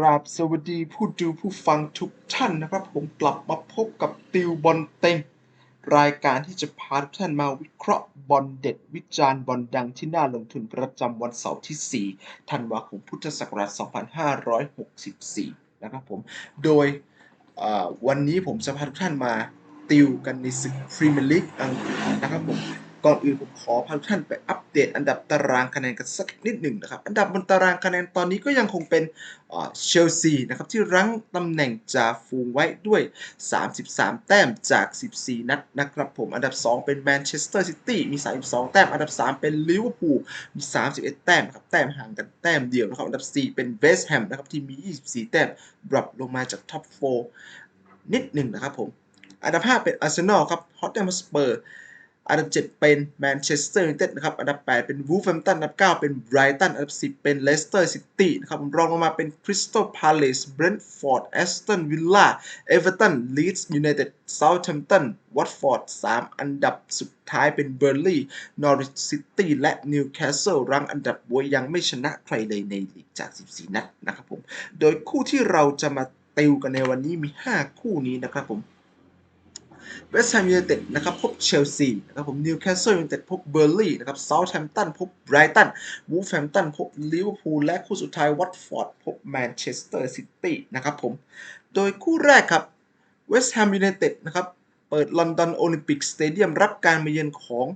กราบสวัสดีผู้ดูผู้ฟังทุกท่านนะครับ ผมกลับมาพบกับติวบอลเต็ง รายการที่จะพาทุกท่านมาวิเคราะห์บอลเด็ด วิจารณ์บอลดังที่น่าลงทุนประจำวันเสาร์ที่ 4 ธันวาคมพุทธศักราช 2564 นะครับผม โดยวันนี้ผมจะพาทุกท่านมาติวกันในศึกพรีเมียร์ลีกอังกฤษนะครับผม ก่อนอื่นผมขอพาทุกท่านไปอัปเดตอันดับตารางคะแนนกันสักนิดหนึ่งนะครับ อันดับบนตารางคะแนนตอนนี้ก็ยังคงเป็นเชลซีนะครับที่รั้งตำแหน่งจ่าฝูงไว้ด้วย 33 แต้มจาก 14 นัดนะครับผม อันดับ 2 เป็นแมนเชสเตอร์ซิตี้มี 32 แต้ม อันดับ 3 เป็นลิเวอร์พูลมี 31 แต้มครับ แต้มห่างกันแต้มเดียวนะครับ อันดับ 4 เป็นเวสต์แฮมนะครับที่มี 24 แต้มดรอปลงมาจากท็อป 4 นิดหนึ่งนะครับผม อันดับ 5 เป็นอาร์เซนอลครับ ฮอตแตมสเปอร์ อันดับ 7 เป็นแมนเชสเตอร์ยูไนเต็ดนะครับ อันดับ 8 เป็นวูฟแฮมตัน อันดับ 9 เป็นไบรตัน อันดับ 10 เป็นเลสเตอร์ซิตี้นะครับ รองลงมาเป็นคริสตัลพาเลสเบรนท์ฟอร์ด แอสตัน วิลล่า เอเวอร์ตัน ลีดส์ ยูไนเต็ด เซาท์แฮมป์ตัน วัตฟอร์ด 3 อันดับสุดท้ายเป็นเบอร์ลี่ นอริชซิตี้ และนิวคาสเซิล รั้งอันดับบวยยังไม่ชนะใครเลยในลีกจาก 14 นัดนะครับผม โดยคู่ที่เราจะมาติวกันในวันนี้มี 5 คู่นี้นะครับผม เวสต์แฮมยูไนเต็ดนะครับพบเชลซีนะครับผมนิวคาสเซิลยูไนเต็ดพบเบอร์ลี่นะครับเซาท์แฮมป์ตันพบไบรตันวูฟแฮมป์ตันพบลิเวอร์พูลและคู่สุดท้ายวัตฟอร์ดพบแมนเชสเตอร์ซิตี้นะครับผมโดยคู่แรกครับเวสต์แฮมยูไนเต็ดนะครับเปิดลอนดอนโอลิมปิกสเตเดียมรับการมาเยือนของ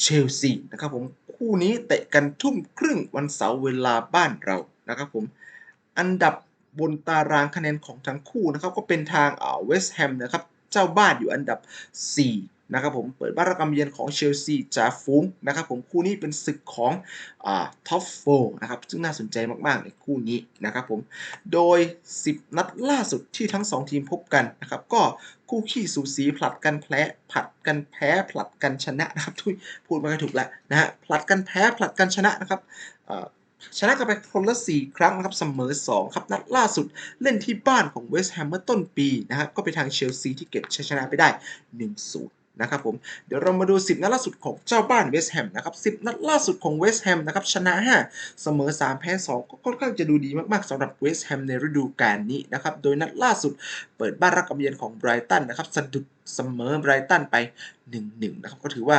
เชลซีนะครับผมคู่นี้เตะกันทุ่มครึ่งวันเสาร์เวลาบ้านเรานะครับผมอันดับบนตารางคะแนนของทั้งคู่นะครับก็เป็นทางอ่าเวสต์แฮมนะครับ เจ้าบ้านอยู่อันดับ 4 นะครับผมเปิดบ้านรับการเยือนของเชลซีจ่าฟุ้งนะครับผมคู่นี้เป็นศึกของอท็อปโฟนะครับซึ่งน่าสนใจมากๆในคู่นี้นะครับผมโดย 10 นัดล่าสุดที่ทั้ง 2 ทีมพบกันนะครับก็คู่ขี้สูสีผลัดกันแพ้ผลัดกันแพ้ผลัดกันชนะนะครับทุยพูดม่ค่อยถูกแล้วนะฮะผลัดกันแพ้ผลัดกันชนะนะครับ ชนะกันไปคนละ4ครั้งนะครับเสมอ 2 ครับนัดล่าสุดเล่นที่บ้านของเวสต์แฮมเมื่อต้นปีนะครับก็ไปทางเชลซีที่เก็บชัยชนะไปได้ 1-0นะครับผมเดี๋ยวเรามาดู 10 นัดล่าสุดของเจ้าบ้านเวสต์แฮมนะครับ 10 นัดล่าสุดของเวสต์แฮมนะครับชนะ 5 เสมอ 3 แพ้ 2 ก็ค่อนข้างจะดูดีมากๆสำหรับเวสต์แฮมในฤดูกาลนี้นะครับ โดยนัดล่าสุดเปิดบ้านรับกับเยือนของไบรตันนะครับสะดุดเสมอไบรตันไป 1-1 นะครับ ก็ถือว่า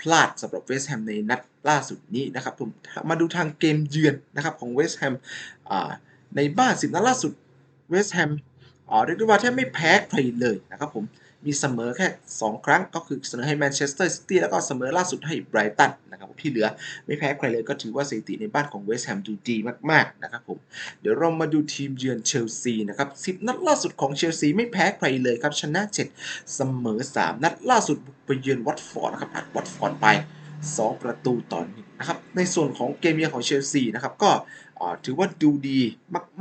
พลาดสำหรับเวสต์แฮมในนัดล่าสุดนี้นะครับผมมาดูทางเกมเยือนนะครับของเวสต์แฮมในบ้านสิบนัดล่าสุดเวสต์แฮมเรียกได้ว่าแทบไม่แพ้ใครเลยนะครับผม มีเสมอแค่ 2 ครั้งก็คือเสมอให้แมนเชสเตอร์ซิตี้แล้วก็เสมอล่าสุดให้ไบรตันนะครับที่เหลือไม่แพ้ใครเลยก็ถือว่าสถิติในบ้านของเวสต์แฮมดูดีมากๆนะครับผมเดี๋ยวเรามาดูทีมเยือนเชลซีนะครับ10 นัดล่าสุดของเชลซีไม่แพ้ใครเลยครับชนะ 7 เสมอ 3 นัดล่าสุดบุกไปเยือนวัตฟอร์ดนะครับอัดวัตฟอร์ดไป 2 ประตูต่อหนึ่งนะครับในส่วนของเกมเยือนของเชลซีนะครับก็ ถือว่าดูดี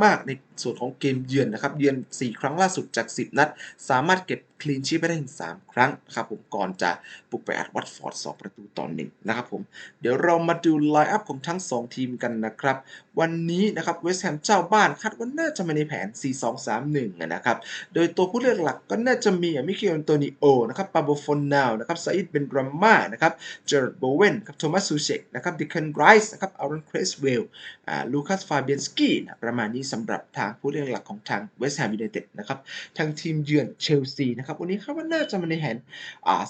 มากๆ ในส่วนของเกมเยือนนะครับ เยือน 4 ครั้งล่าสุดจาก 10 นัด สามารถเก็บคลีนชีพไปได้ถึง 3 ครั้งครับผมก่อนจะบุกไปอัดวัตฟอร์ด 2 ประตูต่อหนึ่งนะครับผม เดี๋ยวเรามาดูไลน์อัพของทั้ง 2 ทีมกันนะครับ วันนี้นะครับเวสต์แฮมเจ้าบ้านคาดว่าน่าจะมาในแผน 4-2-3-1 นะครับ โดยตัวผู้เล่นหลักก็น่าจะมีมิเคลอันโตนิโอนะครับปาโบฟอนนาวนะครับซาอิดเบนราม่านะครับเจอร์ดโบเวนครับโทมัสซูเชกนะครับดิคันไรส์นะครับอารอนครสเวลอ่าลูคัสฟาเบียนสกี้นะประมาณนี้สำหรับทางผู้เล่นหลักของทางเวสต์แฮมยูไนเต็ดนะครับ ทางทีมเยือนเชลซีนะครับ วันนี้คาดว่าน่าจะมาในแผนอ่า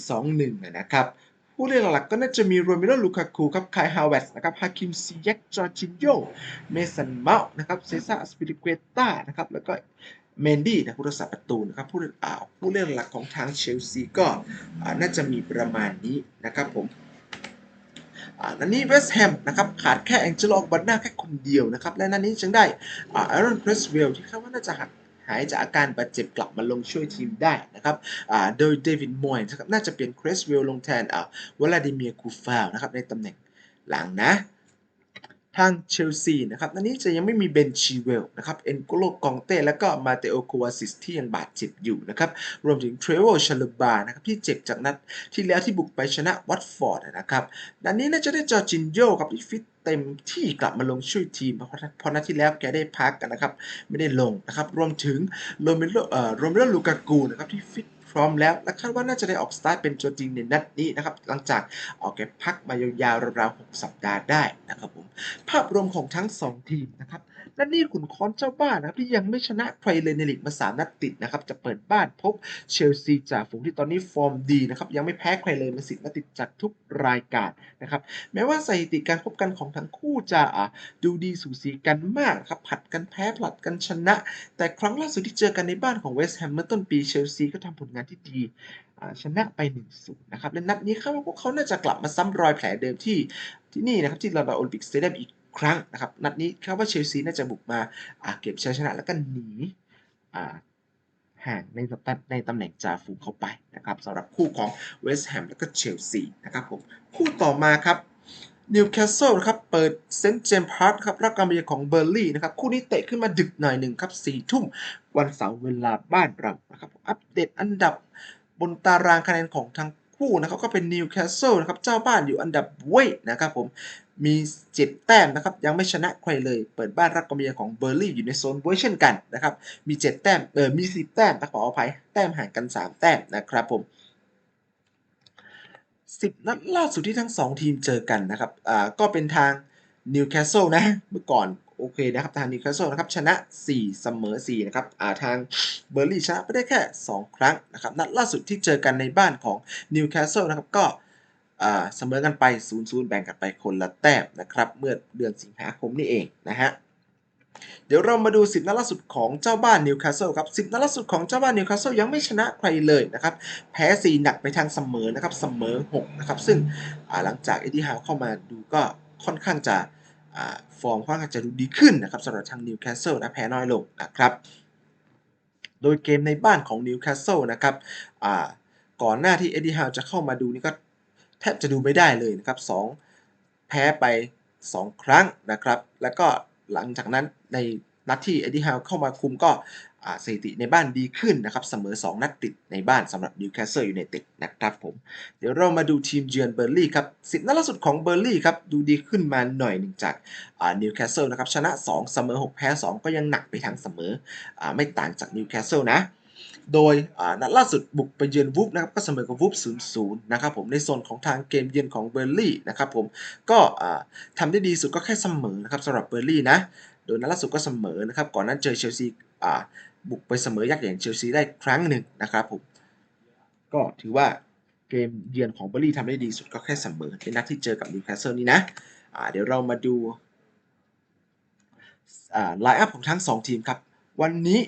3-4-2-1นะครับผู้เล่นหลักก็น่าจะมีโรเมโรลูคาคูครับคายฮาวเวสนะครับฮาคิมซิยักจอร์จินโยเมสันเมาส์นะครับเซซ่าสปิริเกต้านะครับแล้วก็เมนดี้นะผู้รักษาประตูนะครับผู้เล่นอ่าผู้เล่นหลักของทางเชลซีก็น่าจะมีประมาณนี้นะครับผม นันนี้เวสต์แฮมนะครับขาดแค่แองเจโลบันนาแค่คนเดียวนะครับและนันนี้จึงได้อารอนเพรสเวลที่คาดว่าน่าจะหักหายจากอาการบาดเจ็บกลับมาลงช่วยทีมได้นะครับโดยเดวิดมอยส์นะครับน่าจะเปลี่ยนเครสเวลลงแทนวลาดิเมียร์คูฟาวนะครับในตำแหน่งหลังนะ ทางเชลซีนะครับนันนี้จะยังไม่มีเบนชีเวลนะครับ เอ็นโกโลกองเต้ และก็มาเตโอโควาซิสที่ยังบาดเจ็บอยู่นะครับ รวมถึงเทรเวลชาลบานะครับที่เจ็บจากนัดที่แล้วที่บุกไปชนะวัตฟอร์ดนะครับนันนี้น่าจะได้จอจินโยครับที่ฟิตเต็มที่กลับมาลงช่วยทีมเพราะพอนัดที่แล้วแกได้พักกันนะครับ ไม่ได้ลงนะครับ รวมถึงโรเมโลเอ่อโรเมโลลูกากูนะครับที่ฟิต พร้อมแล้ว และคาดว่าน่าจะได้ออกสตาร์ทเป็นตัวจริงในนัดนี้นะครับ หลังจากออกแก็บพักมายาวๆราวๆ6สัปดาห์ได้นะครับผม ภาพรวมของทั้ง 2 ทีมนะครับ และนี่ขุนค้อนเจ้าบ้านนะครับที่ยังไม่ชนะใครเลยในลีกมา3นัดติดนะครับจะเปิดบ้านพบเชลซีจากฝูงที่ตอนนี้ฟอร์มดีนะครับยังไม่แพ้ใครเลยมาสิบนัดติดจากทุกรายการนะครับแม้ว่าสถิติการพบกันของทั้งคู่จะดูดีสูสีกันมากครับผัดกันแพ้ผลัดกันชนะ แต่ครั้งล่าสุดที่เจอกันในบ้านของเวสต์แฮมเมื่อต้นปีเชลซีก็ทำผลงานที่ดีชนะไป1-0นะครับและนัดนี้คาดว่าพวกเขาน่าจะกลับมาซ้ำรอยแผลเดิมที่ที่นี่นะครับที่ลอนดอนโอลิมปิกสเตเดียมอีก ครั้งนะครับ นัดนี้คาดว่าเชลซีน่าจะบุกมาเก็บชัยชนะแล้วก็หนีห่างในตำในตำแหน่งจ่าฝูงเข้าไปนะครับสำหรับคู่ของเวสต์แฮมและก็เชลซีนะครับผมคู่ต่อมาครับนิวคาสเซิลครับเปิดเซนต์เจมส์พาร์คครับรับการมาเยือนของเบอร์ลี่นะครับคู่นี้เตะขึ้นมาดึกหน่อยหนึ่งครับสี่ทุ่มวันเสาร์เวลาบ้านเรานะครับอัปเดตอันดับบนตารางคะแนนของทั้งคู่นะครับก็เป็นนิวคาสเซิลนะครับเจ้าบ้านอยู่อันดับเว้ยนะครับผม มี 7 แต้มนะครับ ยังไม่ชนะใครเลย เปิดบ้านรับการมาเยือนของเบอร์ลี่อยู่ในโซนเว้ยเช่นกันนะครับมี 7 แต้มเออมี 10 แต้มนะขออภัยแต้มห่างกัน 3 แต้มนะครับผม10 นัดล่าสุดที่ทั้ง 2 ทีมเจอกันนะครับอ่าก็เป็นทางนิวคาสเซิลนะเมื่อก่อนโอเคนะครับทางนิวคาสเซิลนะครับชนะ 4 เสมอ 4 นะครับอ่าทางเบอร์ลี่ชนะไปได้แค่ 2 ครั้งนะครับนัดล่าสุดที่เจอกันในบ้านของนิวคาสเซิลนะครับก็ เสมอกันไป0-0แบ่งกันไปคนละแต้มนะครับ เมื่อเดือนสิงหาคมนี่เองนะฮะเดี๋ยวเรามาดู10นัดล่าสุดของเจ้าบ้านนิวคาสเซิลครับ10นัดล่าสุดของเจ้าบ้านนิวคาสเซิลยังไม่ชนะใครเลยนะครับแพ้4หนักไปทางเสมอนะครับเสมอ6นะครับซึ่งหลังจากเอ็ดดี้ฮาวเข้ามาดูก็ค่อนข้างจะฟอร์มค่อนข้างจะดูดีขึ้นนะครับสำหรับทางนิวคาสเซิลนะแพ้น้อยลงนะครับโดยเกมในบ้านของนิวคาสเซิลนะครับก่อนหน้าที่เอ็ดดี้ฮาวจะเข้ามาดูนี่ก็ แทบจะดูไม่ได้เลยนะครับ2แพ้ไป 2 ครั้งนะครับ แล้วก็หลังจากนั้นในนัดที่เอ็ดดี้ฮาวเข้ามาคุมก็สถิติในบ้านดีขึ้นนะครับเสมอ 2 นัดติดในบ้านสำหรับนิวคาสเซิลยูไนเต็ดนะครับผม เดี๋ยวเรามาดูทีมเยือนเบอร์ลี่ครับสิบนัดล่าสุดของเบอร์ลี่ครับดูดีขึ้นมาหน่อยหนึ่งจากนิวคาสเซิลนะครับชนะ 2 เสมอ 6 แพ้ 2 ก็ยังหนักไปทางเสมออไม่ต่างจากนิวคาสเซิลนะ โดยนัดล่าสุดบุกไปเยือนวูฟนะครับก็เสมอกับวูฟ0-0นะครับผมในโซนของทางเกมเยือนของเบอร์ลี่นะครับผมก็ทำได้ดีสุดก็แค่เสมอนะครับสำหรับเบอร์ลี่นะโดยนัดล่าสุดก็เสมอนะครับก่อนนั้นเจอเชลซีบุกไปเสมอยักษ์อย่างเชลซีได้ครั้งหนึ่งนะครับผมก็ถือว่าเกมเยือนของเบอร์ลี่ทำได้ดีสุดก็แค่เสมอในนัดที่เจอกับนิวคาสเซิลนี่นะเดี๋ยวเรามาดูไลน์อัพของทั้ง 2 ทีมครับ วันนี้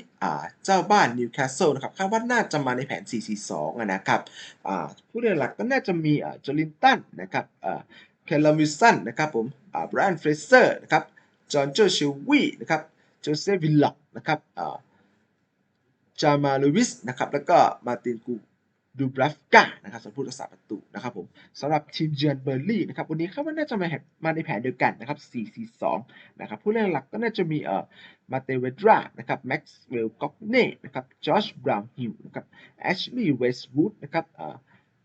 เจ้าบ้านนิวคาสเซิลนะครับคาดว่าน่าจะมาในแผน 4-4-2 นะครับผู้เล่นหลักก็น่าจะมีจอลินตันนะครับแคลมิสันนะครับผมบรอันเฟรเซอร์นะครับจอห์นโจชิวีนะครับโจเซฟวิลล็อกนะครับจามาลูวิสนะครับแล้วก็มาตินกู ดูบราฟกานะครับสำหรับผู้รักษาประตูนะครับผมสำหรับทีมเยือนเบอร์ลี่นะครับวันนี้คาว่าน่าจะมามาในแผนเดียวกันนะครับ 4-4-2 นะครับผู้เล่นหลักก็น่าจะมีเอ่อมาเตเวดรานะครับแม็กซ์เวลก็อกเน่นะครับจอชบราวน์ฮิลนะครับแอชลีย์เวสต์วูดนะครับเอ่อ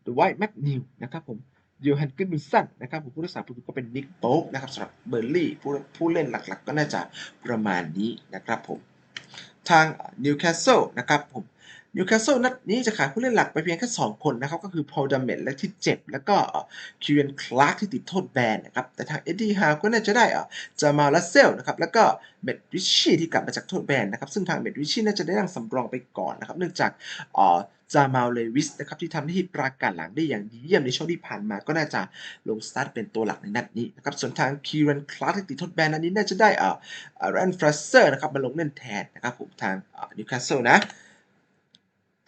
เดอะไวท์แมคนิวนะครับผมโยฮันกินมิสันนะครับผมผู้รักษาประตูก็เป็นนิกโป๊กนะครับสำหรับเบอร์ลี่ผู้ผู้เล่นหลักๆ ก็น่าจะประมาณนี้นะครับผมทางนิวคาสเซิลนะครับผม นิวคาสเซิลนัดนี้จะขายผู้เล่นหลักไปเพียงแค่ 2 คนนะครับ ก็คือพอลดัมเมตและที่เจ็บ แล้วก็คิวเอนคลาร์กที่ติดโทษแบนนะครับ แต่ทางเอ็ดดี้ฮาวก็น่าจะได้อะจามาลัสเซลนะครับ แล้วก็เมดริชชี่ที่กลับมาจากโทษแบนนะครับ ซึ่งทางเมดริชชี่น่าจะได้นั่งสำรองไปก่อนนะครับ เนื่องจากอ่อจามาเลวิสนะครับที่ทำหน้าที่ประกาศหลังได้อย่างดีเยี่ยมในช่วงที่ผ่านมาก็น่าจะลงสตาร์ทเป็นตัวหลักในนัดนี้นะครับส่วนทางคีรันคลาร์กที่ติดโทษแบนนัดนี้น่าจะได้อ่าแรนฟรัสเซอร์นะครับมาลงเล่นแทนนะครับผมทางนิวคาสเซิลนะ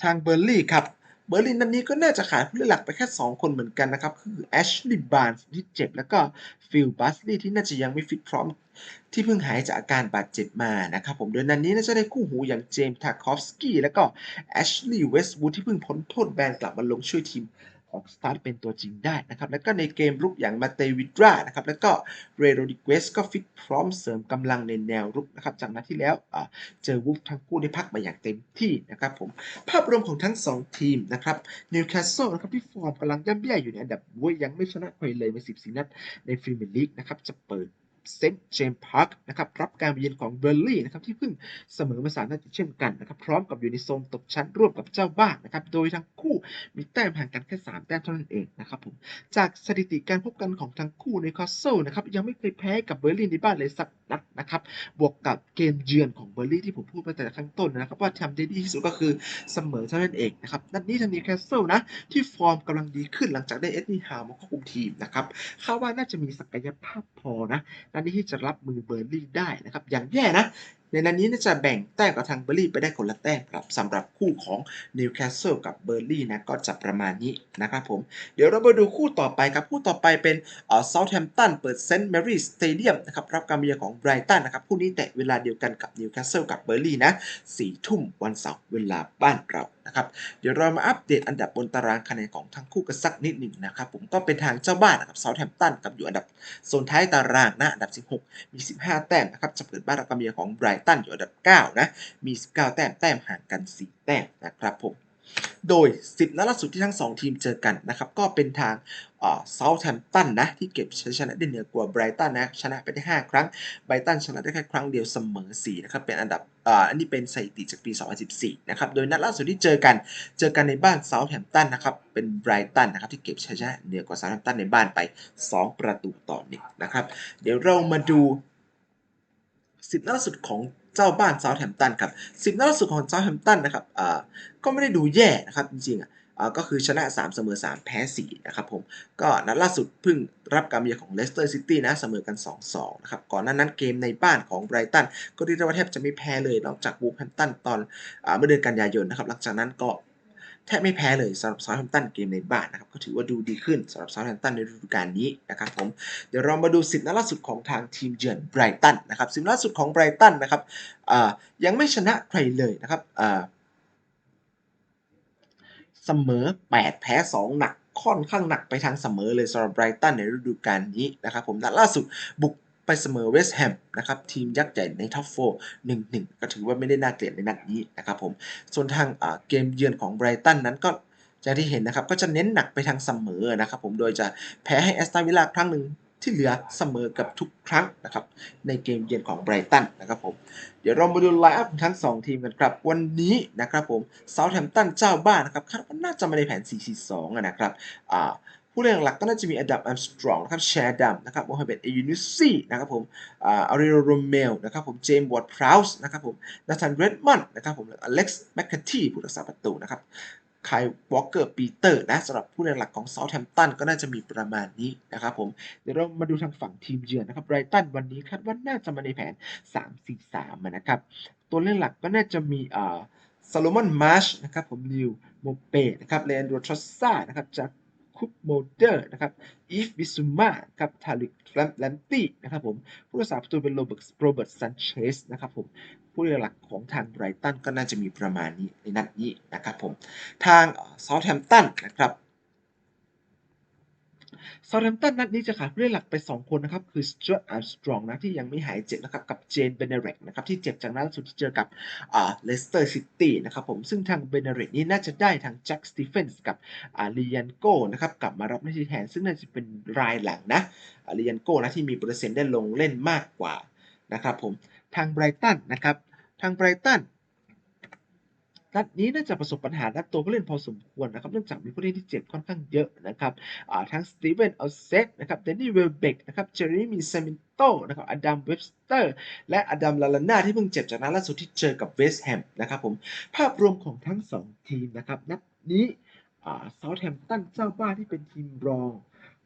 ทางเบอร์ลี่ครับ เบอร์ลี่นันนี้ก็น่าจะขาดผู้เล่นหลักไปแค่ 2 คนเหมือนกันนะครับ คือแอชลีย์บาร์นที่เจ็บ แล้วก็ฟิลบัสลีย์ที่น่าจะยังไม่ฟิตพร้อม ที่เพิ่งหายจากอาการบาดเจ็บมานะครับผมโดยนันนี้น่าจะได้คู่หูอย่างเจมส์ทาคอฟสกี้แล้วก็แอชลีย์เวสต์วูดที่เพิ่งพ้นโทษแบนกลับมาลงช่วยทีม ออกสตาร์ทเป็นตัวจริงได้นะครับ แล้วก็ในเกมรุกอย่างมาเตวิดรานะครับ แล้วก็เรโรดิเกสก็ฟิตพร้อมเสริมกำลังในแนวรุกนะครับ จากนัดที่แล้วเจอวูฟทั้งคู่ได้พักมาอย่างเต็มที่นะครับผม ภาพรวมของทั้ง 2 ทีมนะครับนิวคาสเซิลนะครับที่ฟอร์มกำลังย่ำแย่อยู่ในอันดับว้ยยังไม่ชนะใครเลยมา 14 นัดในฟรีเมียร์ลีกนะครับ จะเปิด เซนต์เจมส์พาร์คนะครับรับการเยือนของเบอร์ลี่นะครับที่เพิ่งเสมอมาสามนัดติดเช่นกันนะครับพร้อมกับอยู่ในโซนตกชั้นร่วมกับเจ้าบ้านนะครับโดยทั้งคู่มีแต้มห่างกันแค่ 3 แต้มเท่านั้นเองนะครับผมจากสถิติการพบกันของทั้งคู่ในคอสเซิลนะครับยังไม่เคยแพ้กับเบอร์ลี่ในบ้านเลยสักนัดนะครับบวกกับเกมเยือนของเบอร์ลี่ที่ผมพูดไปแต่ข้างต้นนะครับว่าทำได้ดีที่สุดก็คือเสมอเท่านั้นเองนะครับนัดนี้ทางนิวคสเซิลนะที่ฟอร์มกำลังดีขึ้นหลังจากได้เอ็ดดี้ฮาวมาควบคุมทีมนะครับคาดว่าน่าจะมีศักยภาพพอนะนัดนี้ที่จะรับมือเบอร์ลี่ได้นะครับ อย่างแย่นะ ในนัดนี้น่าจะแบ่งแต้มกับทางเบอร์ลี่ไปได้คนละแต้มครับสำหรับคู่ของนิวคาสเซิลกับเบอร์ลี่นะก็จะประมาณนี้นะครับผม เดี๋ยวเรามาดูคู่ต่อไปครับ คู่ต่อไปเป็นเอ่อเซาท์แฮมป์ตันเปิดเซนต์แมรี่สเตเดียมนะครับรับการมาเยือนของไบรตันนะครับคู่นี้แตะเวลาเดียวกันกับนิวคาสเซิลกับเบอร์ลี่นะสี่ทุ่มวันเสาร์เวลาบ้านเรานะครับเดี๋ยวเรามาอัปเดตอันดับบนตารางคะแนนของทั้งคู่กันสักนิดหนึ่งนะครับผมก็เป็นทางเจ้าบ้านนะครับเซาท์แฮมป์ตันกับอยู่อันดับโซนท้ายตารางนะอันดับ 16 มี 15 แต้มนะครับจะเปิดบ้านรับการมาเยือนของไบรตันอยู่อันดับ 9 นะ มี 19 แต้ม แต้มห่างกัน 4 แต้มนะครับผม โดย 10นัดล่าสุดที่ทั้ง 2 ทีมเจอกันนะครับ ก็เป็นทางเซาท์แฮมป์ตันนะ ที่เก็บชัยชนะได้เหนือกว่าไบรตันนะ ชนะไปได้ 5 ครั้ง ไบรตันชนะได้แค่ครั้งเดียวเสมอ 4 นะครับ เป็นอันดับอ,อันนี้เป็นสถิติจากปี 2014 นะครับ โดยนัดล่าสุดที่เจอกัน เจอกันในบ้านเซาท์แฮมป์ตันนะครับ เป็นไบรตันนะครับที่เก็บชัยชนะเหนือกว่าเซาท์แฮมป์ตันในบ้านไป 2 ประตูต่อหนึ่งนะครับ เดี๋ยวเรามาดู 10นัดล่าสุดของเจ้าบ้านเซาท์แฮมป์ตันครับ10นัดล่าสุดของเซาท์แฮมป์ตันนะครับอ่าก็ไม่ได้ดูแย่นะครับจริงๆอะก็คือชนะ 3 เสมอ 3 แพ้ 4 นะครับผม ก็นัดล่าสุดเพิ่งรับการมเยือนของเลสเตอร์ซิตี้นะเสมอกัน 2-2 นะครับ ก่อนหน้านั้นเกมในบ้านของไบรตัน ก็เรียกว่าแทบจะไม่แพ้เลย นอกจากวูแฮมตันตอนเมื่อเดือนกันยายนนะครับ หลังจากนั้นก็ แทบไม่แพ้เลยสำหรับเซาท์แฮมป์ตันเกมในบ้านนะครับก็ถือว่าดูดีขึ้นสำหรับเซาท์แฮมป์ตันในฤดูกาลนี้นะครับผมเดี๋ยวเรามาดู10นัดล่าสุดของทางทีมเยือนไบรตันนะครับ10นัดล่าสุดของไบรตันนะครับยังไม่ชนะใครเลยนะครับเสมอ 8 แพ้ 2 หนักค่อนข้างหนักไปทางเสมอเลยสำหรับไบรตันในฤดูกาลนี้นะครับผมนัดล่าสุดบุก ไปเสมอเวสต์แฮมนะครับทีมยักษ์ใหญ่ในท็อปโฟร์1-1ก็ถือว่าไม่ได้น่าเกลียดในนัดนี้นะครับผมส่วนทางเกมเยือนของไบรตันนั้นก็อย่างที่เห็นนะครับก็จะเน้นหนักไปทางเสมอนะครับผมโดยจะแพ้ให้แอสตันวิลล่าครั้งหนึ่งที่เหลือเสมอกับทุกครั้งนะครับในเกมเยือนของไบรตันนะครับผมเดี๋ยวเรามาดูไลน์อัพของทั้ง 2 ทีมกันครับ วันนี้นะครับผมเซาท์แฮมป์ตันเจ้าบ้านนะครับคาดว่าน่าจะมาในแผน 4-4-2นะครับอ่า ผู้เล่นหลักก็น่าจะมีอดัมอัมสตรองนะครับแชร์ดัมนะครับโมฮัมเหม็ดเอยูนิซี่นะครับผมอาริโอโรเมลนะครับผมเจมส์วอร์ดพราวส์นะครับผมนาธานเรดมอนนะครับผมอเล็กซ์แมคคาทีผู้รักษาประตูนะครับไคลวอลเกอร์ปีเตอร์นะสำหรับผู้เล่นหลักของเซาท์แฮมป์ตันก็น่าจะมีประมาณนี้นะครับผม เดี๋ยวเรามาดูทางฝั่งทีมเยือนนะครับไบรตันวันนี้คาดว่าน่าจะมาในแผน 3-4-3นะครับ ตัวเล่นหลักก็น่าจะมีอ่าซาโลมอนมาร์ชนะครับผมนิวโมเปนะครับเลนโดทรอสซานะครับจาก คุปโมเดอร์นะครับอีฟวิซูมาครับทาริกแลมตี้นะครับผมผู้รักษาประตูเป็นโรเบิร์ตโรเบิร์ตซันเชสนะครับผมผู้เล่นหลักของทางไบรตันก็น่าจะมีประมาณนี้ในนัดนี้นะครับผมทางเซาท์แฮมป์ตันนะครับ ซาท์แฮมป์ตันนัดนี้จะขาดผู้เล่นหลักไป 2 คนนะครับ คือสจ u ตอาร์สตรองนะที่ยังไม่หายเจ็บนะครับ กับเจนเบเนเรกนะครับ ที่เจ็บจากนัดล่าสุดที่เจอกับอ่าเลสเตอร์ซิตี้นะครับผมซึ่งทางเบเนเรกนี้น่าจะได้ทางแจ็คสตีเฟนส์กับอาลียันโกนะครับกลับมารับหน้าที่แทนซึ่งน่าจะเป็นรายหลังนะอาลียันโกนะที่มีเปอร์เซ็นต์ได้ลงเล่นมากกว่านะครับผมทางไบรตันนะครับทางไบรตัน นัดนี้น่าจะประสบปัญหานัดตัวผู้เล่นพอสมควรนะครับเนื่องจากมีผู้เล่นที่เจ็บค่อนข้างเยอะนะครับทั้งสตีเวนอัลเซตนะครับเดนนี่เวลเบกนะครับเจอร์มี่เซมินโตนะครับอดัมเวบสเตอร์และอดัมลาลาน่าที่เพิ่งเจ็บจากนัดล่าสุดที่เจอกับเวสต์แฮมนะครับผมภาพรวมของทั้ง 2 ทีมนะครับนัดนี้เซาท์แฮมตันเจ้าบ้านที่เป็นทีมรอง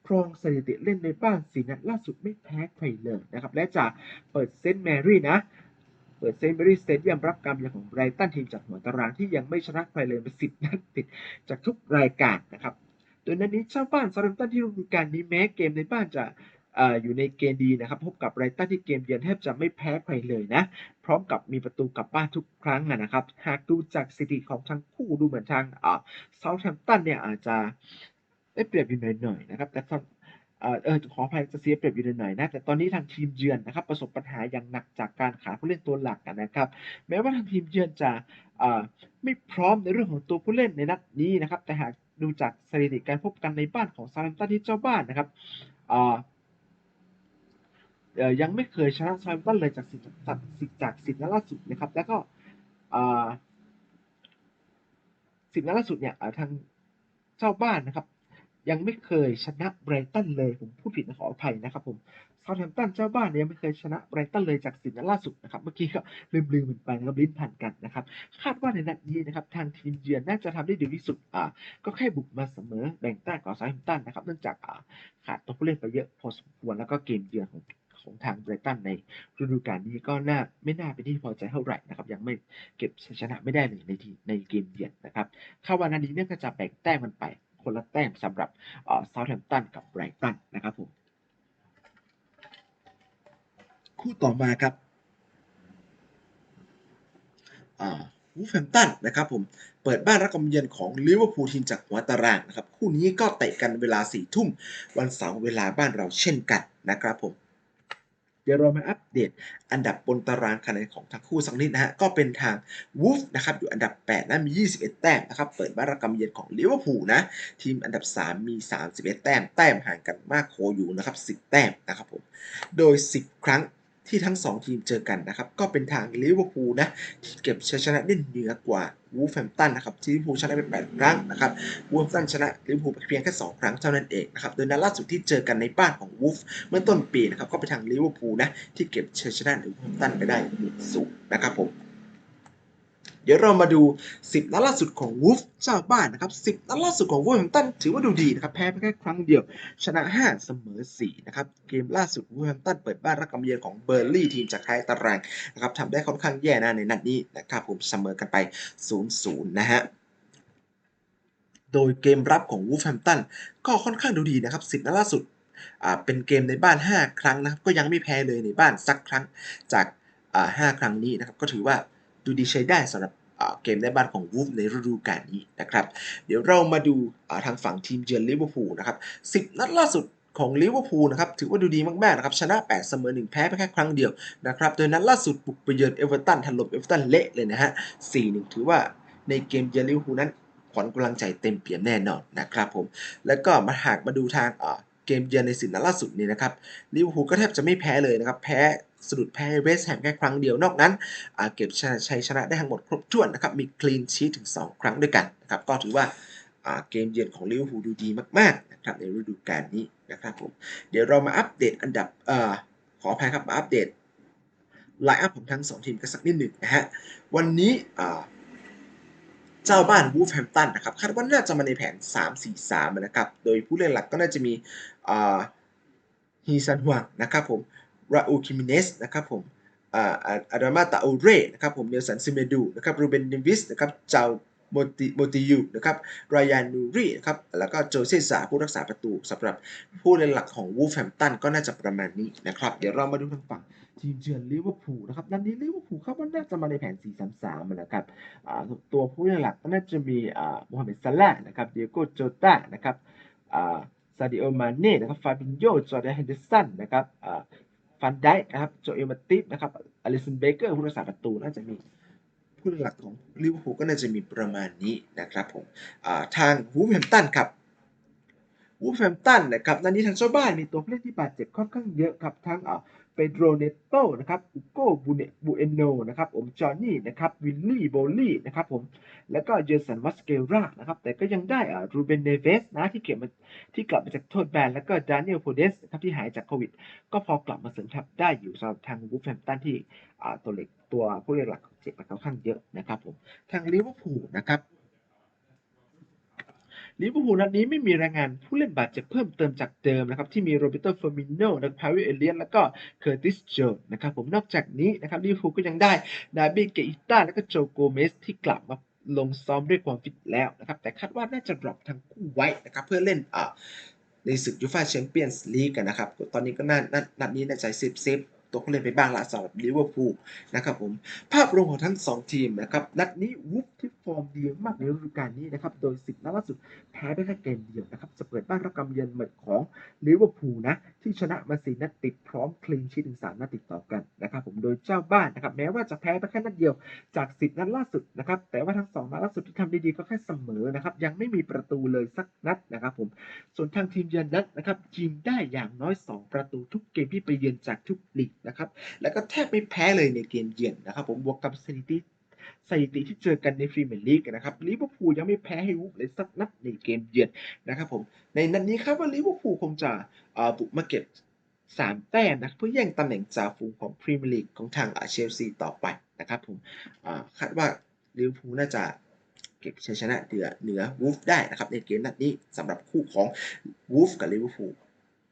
ครองสถิติเล่นในบ้านสีนัดล่าสุดไม่แพ้ใครเลยนะครับและจากเปิดเซนต์แมรี่นะ เปิดเซนต์แมรี่สเตเดียมรับการเยือนของไบรตันทีมจากหัวตารางที่ยังไม่ชนะใครเลยมาสิบนัดติดจากทุกรายการนะครับโดยนัดนี้เจ้าบ้านซาร์มตันที่ฤดูกาลนี้แม้เกมในบ้านจะอยู่ในเกณฑ์ดีนะครับ พบกับไรตันที่เกมเยือนแทบจะไม่แพ้ใครเลยนะ พร้อมกับมีประตูกลับบ้านทุกครั้งนะครับ หากดูจากสถิติของทั้งคู่ดูเหมือนทางเซาท์แฮมป์ตันเนี่ยอาจจะได้เปรียบอยู่หน่อยๆนะครับ แต่ เออขออภัยจะเสียเปรียบอยู่หน่อยนะ แต่ตอนนี้ทางทีมเยือนนะครับ ประสบปัญหาอย่างหนักจากการขาดผู้เล่นตัวหลักนะครับ แม้ว่าทางทีมเยือนจะไม่พร้อมในเรื่องของตัวผู้เล่นในนัดนี้นะครับ แต่หากดูจากสถิติการพบกันในบ้านของซาร์ตันที่เจ้าบ้านนะครับยังไม่เคยชนะซา u ตันเลยจากสิบจากสิบจากสิบนัดล่าสุดนะครับ แล้วก็สิบนัดล่าสุดเนี่ยทางเจ้าบ้านนะครับ ยังไม่เคยชนะไบรตันเลย ผมพูดผิดนะขออภัยนะครับผมซา u t แฮมตันเจ้าบ้านเนี่ยยังไม่เคยชนะไบรตันเลยจากสิบนัดล่าสุดนะครับ เมื่อกี้ก็ลืมลืมมันไปนะครับลิ้นพันกันนะครับ คาดว่าในนัดนี้นะครับทางทีมเยือนน่าจะทำได้ดีที่สุดอ่าก็แค่บุกมาเสมอแบ่งแต้มกับซา u t แฮมตันนะครับเนื่องจากอ่าขาดตัวผู้เล่นไปเยอะพอสมควรแล้วก็เกมเยือนของของทางไบรตันในฤดูกาลนี้ก็น่าไม่น่าเป็นที่พอใจเท่าไหร่นะครับ ยังไม่เก็บชัยชนะไม่ได้เลยในทีในเกมเยือนนะครับคาดว่านัดนี้เนี่ยก็จะแบ่งแต้มกันไป คนละแต้มสำหรับเซาท์แฮมป์ตันกับไบรตันนะครับผมคู่ต่อมาครับอ่าวูฟแฮมป์ตันนะครับผม เปิดบ้านรับกำเยือนของลิเวอร์พูลทีมจากหัวตารางนะครับ คู่นี้ก็เตะกันเวลาสี่ทุ่มวันเสาร์เวลาบ้านเราเช่นกันนะครับผม เดี๋ยวเรามาอัปเดตอันดับบนตารางคะแนนของทั้งคู่สักนิดนะฮะ ก็เป็นทางวูฟนะครับอยู่อันดับ 8 นะมี 21 แต้มนะครับ เปิดบ้านรับกำเยือนของลิเวอร์พูลนะ ทีมอันดับ 3 มี 31 แต้ม แต้มห่างกันมากโคอยู่นะครับ 10 แต้มนะครับผม โดย 10 ครั้ง ที่ทั้ง 2 ทีมเจอกันนะครับ ก็เป็นทางลิเวอร์พูลนะที่เก็บชัยชนะได้เหนือกว่าวูฟแฮมตันนะครับที่ลิเวอร์พูลชนะไป8ครั้งนะครับวูฟแฮมตันชนะลิเวอร์พูลเพียงแค่ 2 ครั้งเท่านั้นเองนะครับโดยนัดล่าสุดที่เจอกันในบ้านของวูฟเมื่อต้นปีนะครับก็เป็นทางลิเวอร์พูลนะที่เก็บชัยชนะเหนือวูฟแฮมตันไปได้สูงนะครับผม เดี๋ยวเรามาดู 10นัดล่าสุดของวูฟเจ้าบ้านนะครับ 10นัดล่าสุดของวูฟแฮมตันถือว่าดูดีนะครับ แพ้แค่ครั้งเดียว ชนะ 5 เสมอ 4 นะครับ เกมล่าสุดวูฟแฮมตันเปิดบ้านรับกำเยือนของเบอร์ลี่ทีมจากท้ายตารางนะครับทำได้ค่อนข้างแย่นะในนัดนี้นะครับผมเสมอกันไป 0-0 นะฮะโดยเกมรับของวูฟแฮมตันก็ค่อนข้างดูดีนะครับ 10นัดล่าสุดอ่าเป็นเกมในบ้าน 5 ครั้งนะครับ ก็ยังไม่แพ้เลยในบ้านสักครั้งจากอ่า5ครั้งนี้นะครับ ก็ถือว่า ดูดีใช้ได้สำหรับเกมในบ้านของวูฟในฤดูกาลนี้นะครับ เดี๋ยวเรามาดูาทางฝั่งทีมเยือนลิเวอร์พูลนะครับ10 นัดล่าสุดของลิเวอร์พูลนะครับถือว่าดูดีมากๆนะครับชนะ 8 เสมอ 1 แพ้ไปแค่ครั้งเดียวนะครับโดยนัดล่าสุดบุกไปเยือนเอเวอร์ตันถล่มเอเวอร์ตันเละเลยนะฮะ 4-1 ถือว่าในเกมเยือนลิเวอร์พูลนั้นขวัญกำลังใจเต็มเปี่ยมแน่นอนนะครับผมแล้วก็มาหากมาดูทางเกมเยือนในสินนัดล่าสุดนี้นะครับลิเวอร์พูลก็แทบจะไม่แพ้เลยนะครับแพ้ สะดุดแพ้เวสแฮมแค่ครั้งเดียวนอกนั้นเก็บชัยชนะได้ทั้งหมดครบถ้วนนะครับ มีคลีนชีทถึง 2 ครั้งด้วยกันนะครับ ก็ถือว่าเกมเยือนของลิเวอร์พูลดูดีมากๆนะครับในฤดูกาลนี้นะครับผม เดี๋ยวเรามาอัปเดตอันดับอขออภัยครับมาอัปเดตไลน์อัพของทั้งสองทีมกันสักนิดหนึ่งนะฮะ วันนี้เจ้าบ้านวูฟแฮมตันนะครับคาดว่าน่าจะมาในแผน 3-4-3 นะครับ โดยผู้เล่นหลักก็น่าจะมีฮีซันฮวงนะครับผม ราอูคิมิเนสนะครับผมอาอาดามาตาโอเรนะครับผมเนลสันซิเมดูนะครับรูเบนเดวิสนะครับเจ้าโมติโมติยูนะครับรายานูรีนะครับแล้วก็โจเซซาผู้รักษาประตูสำหรับผู้เล่นหลักของวูฟแฮมตันก็น่าจะประมาณนี้นะครับ เดี๋ยวเรามาดูทางฝั่งทีมเยือนลิเวอร์พูลนะครับนัดนี้ลิเวอร์พูลคาดว่าน่าจะมาในแผน 4-3-3นะครับตัวผู้เล่นหลักก็น่าจะมีอ่าโมฮัมเหม็ดซาลาห์นะครับเดียโกโจต้านะครับอ่าซาดิโอมาเน่นะครับฟาบินโยจอร์แดนเฮนเดอร์สันนะครับ ฟันไดนะครับโจเอลมาติฟนะครับอลิสันเบเกอร์ผู้รักษาประตูน่าจะมีผู้เล่นหลักของลิเวอร์พูลก็น่าจะมีประมาณนี้นะครับผมทางวูฟแฮมตันครับ วูฟแฮมตันนะครับนัดนี้ทางเจ้าบ้านมีตัวผู้เล่นที่บาดเจ็บค่อนข้างเยอะครับ ทั้งอ่าเปโดรเนโตนะครับอุโกบูเนบูเอโนนะครับผมจอห์นนี่นะครับวิลลี่โบลี่นะครับผมแล้วก็เจสันวัสเกรานะครับแต่ก็ยังได้อารูเบนเนเวสนะที่เก็บมาที่กลับมาจากโทษแบน แล้วก็ดานิเอลโพเดสนะครับที่หายจากโควิด ก็พอกลับมาเสริมทัพได้อยู่สำหรับทางวูฟแฮมตันที่ตัวเล็กตัวผู้เล่นหลักเจ็บมาค่อนข้างเยอะนะครับผมทางลิเวอร์พูลนะครับ ลิเวอร์พูลนัดนี้ไม่มีรายงานผู้เล่นบาดเจ็บเพิ่มเติมจากเดิมนะครับที่มีโรเบโตเฟอร์มิโนนะครับพาวิเอเลียนแล้วก็เคอร์ติสโจนนะครับผมนอกจากนี้นะครับลิเวอร์พูลก็ยังได้ดาร์บี้เกอิต้าแล้วก็โจโกเมสที่กลับมาลงซ้อมด้วยความฟิตแล้วนะครับแต่คาดว่าน่าจะดรอปทั้งคู่ไว้นะครับเพื่อเล่นอ่าในศึกยูฟ่าแชมเปี้ยนส์ลีกกันนะครับ ตอนนี้ก็น่านัดนัดนี้น่าจะเซฟเซฟ ตัวผู้เล่นไปบ้างละสำหรับลิเวอร์พูลนะครับผมภาพรวมของทั้ง 2 ทีมนะครับนัดนี้วูฟที่ฟอร์มดีมากในฤดูกาลนี้นะครับโดย10นัดล่าสุดแพ้ไปแค่เกมเดียวนะครับจะเปิดบ้านรับกำเยือนเหมือนของลิเวอร์พูลนะที่ชนะมา4นัดติดพร้อมคลีนชีทถึง3นัดติดต่อกันนะครับผมโดยเจ้าบ้านนะครับแม้ว่าจะแพ้ไปแค่นัดเดียวจาก10นัดล่าสุดนะครับแต่ว่าทั้ง2นัดล่าสุดที่ทำได้ดีก็แค่เสมอนะครับยังไม่มีประตูเลยสักนัดนะครับผมส่วนทางทีมเยือนนั้นนะครับยิงได้อย่างน้อย 2 ประตูทุกเกมที่ไปเยือนจากทุกลีกนะครับ แล้วก็แทบไม่แพ้เลยในเกมเยือนนะครับ ผมบวกกับสถิติสถิติที่เจอกันในพรีเมียร์ลีกนะครับลิเวอร์พูลยังไม่แพ้ให้วูฟเลยสักนัดในเกมเยือนนะครับผมในนัดนี้ครับว่าลิเวอร์พูลคงจะเอ่อบุกมาเก็บสามแต้มนะเพื่อแย่งตำแหน่งจ่าฝูงของพรีเมียร์ลีกของทางเชลซีต่อไปนะครับผมคาดว่าลิเวอร์พูลน่าจะเก็บชัยชนะเหนือเหนือวูฟได้นะครับในเกมนัดนี้สำหรับคู่ของวูฟกับลิเวอร์พูล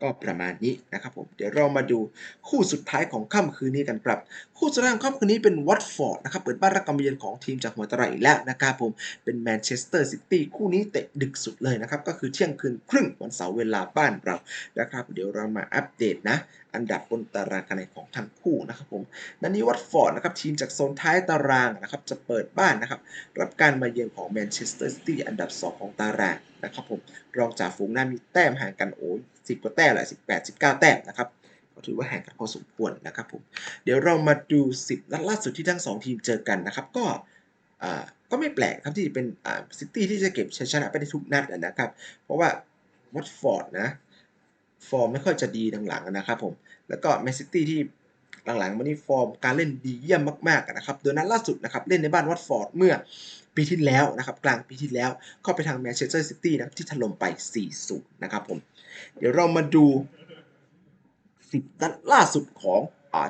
ก็ประมาณนี้นะครับผม เดี๋ยวเรามาดูคู่สุดท้ายของค่ำคืนนี้กันครับ คู่สุดท้ายของค่ำคืนนี้เป็นวัตฟอร์ดนะครับ เปิดบ้านรับการเยือนของทีมจากหัวตะไลแล้วนะครับผม เป็นแมนเชสเตอร์ซิตี้คู่นี้เตะดึกสุดเลยนะครับ ก็คือเที่ยงคืนครึ่งวันเสาร์เวลาบ้านเรานะครับ เดี๋ยวเรามาอัปเดตนะ อันดับบนตารางคะแนนของทั้งคู่นะครับผมนั่นนี้วัตฟอร์ดนะครับทีมจากโซนท้ายตารางนะครับจะเปิดบ้านนะครับรับการมาเยือนของแมนเชสเตอร์ซิตี้อันดับ 2 ของตารางนะครับผมรองจากฝูงหน้ามีแต้มห่างกันโอ้ย 10กว่าแต้มแหละ18 19 แต้มนะครับก็ถือว่าแห่งกันพอสมควรนะครับผมเดี๋ยวเรามาดู 10นัดล่าสุดที่ทั้ง 2 ทีมเจอกันนะครับ ก็ก็ไม่แปลกครับที่จะเป็นซิตี้ที่จะเก็บชัยชนะไปในทุกนัดนะครับ เพราะว่าวัตฟอร์ดนะ ฟอร์มไม่ค่อยจะดีหลังๆนะครับผม แล้วก็แมนซิตี้ที่ หลังๆมานี่ฟอร์มการเล่นดีเยี่ยมมากๆนะครับโดยนั้นล่าสุดนะครับเล่นในบ้านวัตฟอร์ดเมื่อปีที่แล้วนะครับกลางปีที่แล้วก็ไปทางแมนเชสเตอร์ซิตี้นะครับที่ถล่มไป 4-0 นะครับผม เดี๋ยวเรามาดู 10 นัดล่าสุดของ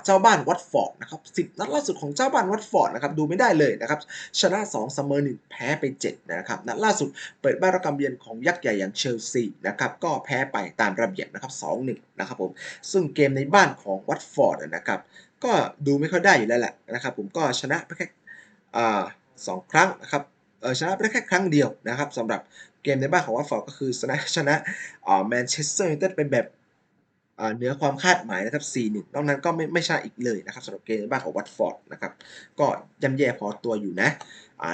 เจ้าบ้านวัตฟอร์ดนะครับ10นัดล่าสุดของเจ้าบ้านวัตฟอร์ดนะครับดูไม่ได้เลยนะครับชนะ2เสมอ1แพ้ไป 7 นะครับนัดล่าสุดเปิดบ้านรับการเยือนของยักษ์ใหญ่อย่างเชลซีนะครับก็แพ้ไปตามระเบียบนะครับ2-1นะครับผมซึ่งเกมในบ้านของวัตฟอร์ดนะครับก็ดูไม่ค่อยได้อยู่แล้วแหละนะครับผมก็ชนะไปแค่สองครั้งนะครับชนะไปแค่ครั้งเดียวนะครับสำหรับเกมในบ้านของวัตฟอร์ดก็คือชนะชนะแมนเชสเตอร์ยูไนเต็ดเป็นแบบ เหนือความคาดหมายนะครับ 4-1 นอกนั้นก็ไม่ไม่ใชนะอีกเลยนะครับสำหรับเกมในบ้านของวัตฟอร์ดนะครับ ก็ย่ำแย่พอตัวอยู่นะ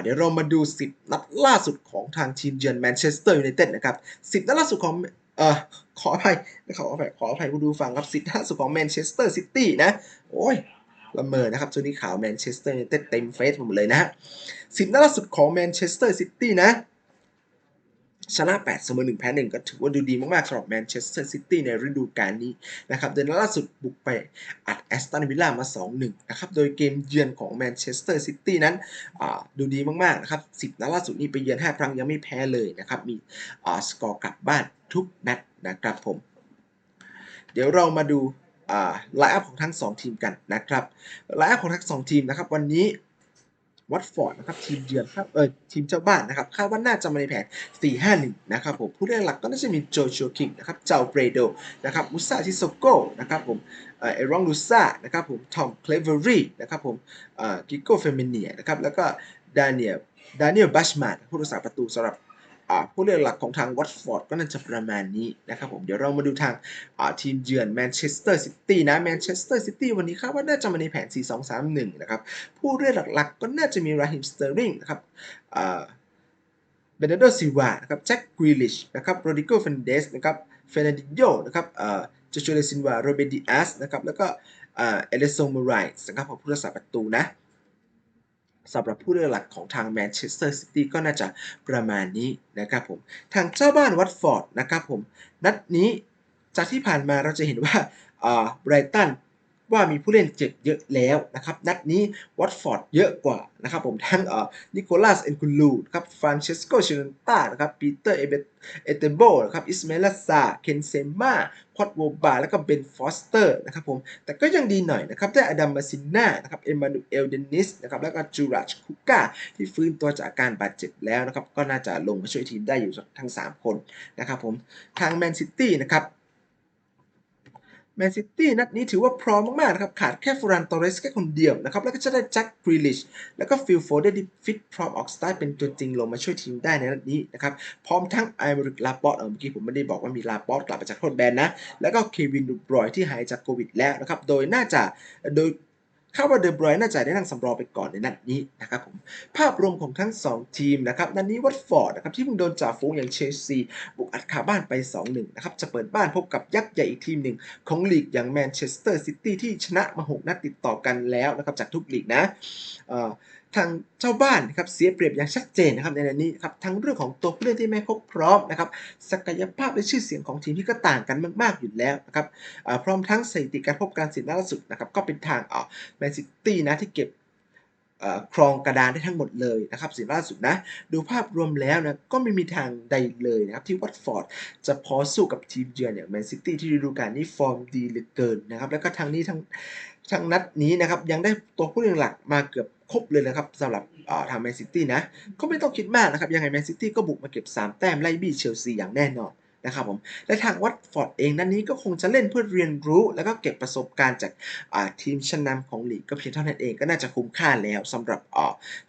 เดี๋ยวเรามาดู 10 นัดล่าสุดของทางทีมเยือนแมนเชสเตอร์ยูไนเต็ดนะครับ 10 นัดล่าสุดของเอ่อขออภัยขออภัยขออภัยผู้ดูฟังครับ10นัดล่าสุดของแมนเชสเตอร์ซิตี้นะ โอ้ยละเมอนะครับช่วงนี้ข่าวแมนเชสเตอร์ยูไนเต็ดเต็มเฟซหมดเลยนะฮะ10นัดล่าสุดของแมนเชสเตอร์ซิตี้นะ ชนะ8เสมอ1แพ้1ก็ถือว่าดูดีมากๆสำหรับแมนเชสเตอร์ซิตี้ในฤดูกาลนี้นะครับโดยนัดล่าสุดบุกไปอัดแอสตันวิลล่ามา 2-1 นะครับ โดยเกมเยือนของแมนเชสเตอร์ซิตี้นั้นดูดีมากๆนะครับ 10 นัดล่าสุดนี้ไปเยือน 5 ครั้งยังไม่แพ้เลยนะครับ มีสกอร์กลับบ้านทุกนัดนะครับผม เดี๋ยวเรามาดูไลน์อัพของทั้ง 2 ทีมกันนะครับไลน์อัพของทั้ง 2 ทีมนะครับวันนี้ วัตฟอร์ดนะครับทีมเยือนครับเออทีมเจ้าบ้านนะครับคาดว่าน่าจะมาในแผน 4-5-1 นะครับผมผู้เล่นหลักก็น่าจะมีโจชัวคิงนะครับเจ้าเบรโดนะครับมุซาทิโซโกนะครับผมเออเอรองลูซ่านะครับผมทอมเคลเวอรี่นะครับผมเอ่อกิโกเฟมิเนียนะครับแล้วก็ดานิเอลดานิเอลบัชมาผู้รักษาประตูสำหรับ ผู้เล่นหลักของทางวัตฟอร์ดก็น่าจะประมาณนี้นะครับผมเดี๋ยวเรามาดูทางทีมเยือนแมนเชสเตอร์ซิตี้นะแมนเชสเตอร์ซิตี้วันนี้คาดว่าน่าจะมาในแผน 4-2-3-1 นะครับ ผู้เล่นหลักๆ ก็น่าจะมีราฮิมสเตอร์ลิงนะครับเบนเดโดซิวานะครับแจ็คกรีลิชนะครับโรดิโกเฟนเดสนะครับเฟรนดิโยนะครับเอ่อจชูเลซินวาโรเบดิอัสนะครับแล้วก็เอเอเลโซมูไรส์นะครับของผู้รักษาประตูนะ สำหรับผู้เล่นหลักของทางแมนเชสเตอร์ซิตี้ก็น่าจะประมาณนี้นะครับผม ทางเจ้าบ้านวัตฟอร์ดนะครับผม นัดนี้จากที่ผ่านมาเราจะเห็นว่าไบรตัน ว่ามีผู้เล่นเจ็บเยอะแล้วนะครับ นัดนี้วัตฟอร์ดเยอะกว่านะครับผมทั้งเอ่อนิโคลัสเอ็นคูลูครับฟรานเชสโกชิลันต้านะครับปีเตอร์เอเบเอเตโบนะครับอิสมาเอลซาเคนเซมาคอดโวบาแล้วก็เบนฟอสเตอร์นะครับผมแต่ก็ยังดีหน่อยนะครับ ได้อดัมมาซิน่านะครับเอมานูเอลเดนิสนะครับแล้วก็จูราชคุก้าที่ฟื้นตัวจากอาการบาดเจ็บแล้วนะครับ ก็น่าจะลงมาช่วยทีมได้อยู่ทั้ง 3 คนนะครับผมทางแมนซิตี้นะครับ แมนซิตี้นัดนี้ถือว่าพร้อมมากๆนะครับ ขาดแค่ฟูรันตอเรสแค่คนเดียวนะครับ แล้วก็จะได้แจ็คกรีลิชแล้วก็ฟิลโฟเดนที่ฟิตพร้อมออกสตาร์เป็นตัวจริงลงมาช่วยทีมได้ในนัดนี้นะครับ พร้อมทั้งไอมริกลาปอตเมื่อกี้ผมไม่ได้บอกว่ามีลาปอตกลับมาจากโทษแบนนะ แล้วก็เควินดูบรอยที่หายจากโควิดแล้วนะครับ โดยน่าจะโดย คาดว่าเดบรอยน่าจะได้นั่งสำรองไปก่อนในนัดนี้นะครับผมภาพรวมของทั้ง 2 ทีมนะครับนัดนี้วัตฟอร์ดนะครับที่เพิ่งโดนจ่าฝูงอย่างเชลซีบุกอัดขาบ้านไป 2-1 นะครับจะเปิดบ้านพบกับยักษ์ใหญ่อีกทีมหนึ่งของลีกอย่างแมนเชสเตอร์ซิตี้ที่ชนะมา 6 นัดติดต่อกันแล้วนะครับจากทุกลีกนะเอ่อ ทางเจ้าบ้านนะครับเสียเปรียบอย่างชัดเจนนะครับในนัดนี้ครับทั้งเรื่องของตัวผู้เล่นที่ไม่ครบพร้อมนะครับศักยภาพและชื่อเสียงของทีมที่ก็ต่างกันมาก ๆ อยู่แล้วนะครับพร้อมทั้งสถิติการพบการสินล่าสุดนะครับก็เป็นทางอ่าแมนซิตี้นะที่เก็บครองกระดานได้ทั้งหมดเลยนะครับสินล่าสุดนะ ดูภาพรวมแล้วนะก็ไม่มีทางใดเลยนะครับ ที่วัตฟอร์ดจะพอสู้กับทีมเยือนอย่างแมนซิตี้ที่ฤดูกาลนี้ฟอร์มดีเหลือเกินนะครับ แล้วก็ทางนี้ทั้งทั้งนัดนี้นะครับ ยังได้ตัวผู้เล่นหลักมาเกือบ ครบเลยนะครับสำหรับอ่าทางแมนซิตี้นะก็ไม่ต้องคิดมากนะครับ ยังไงแมนซิตี้ก็บุกมาเก็บ 3 แต้มไล่บี้เชลซีอย่างแน่นอน นะครับผม และทางวัตฟอร์ดเองนั้นนี้ก็คงจะเล่นเพื่อเรียนรู้ แล้วก็เก็บประสบการณ์จากทีมชั้นนำของลีกก็เพียงเท่านั้นเองก็น่าจะคุ้มค่าแล้วสำหรับ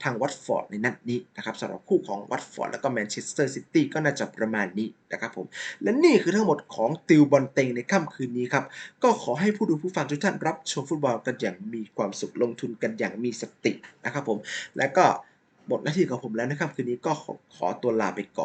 ทางวัตฟอร์ดในนัดนี้นะครับสำหรับคู่ของวัตฟอร์ดแล้วก็แมนเชสเตอร์ซิตี้ก็น่าจะประมาณนี้นะครับผม และนี่คือทั้งหมดของติวบอลเต็งในค่ำคืนนี้ครับ ก็ขอให้ผู้ดูผู้ฟังทุกท่านรับชมฟุตบอลกันอย่างมีความสุขลงทุนกันอย่างมีสตินะครับผม และก็หมดหน้าที่ของผมแล้วนะครับ คืนนี้ก็ขอขอตัวลาไปก่อน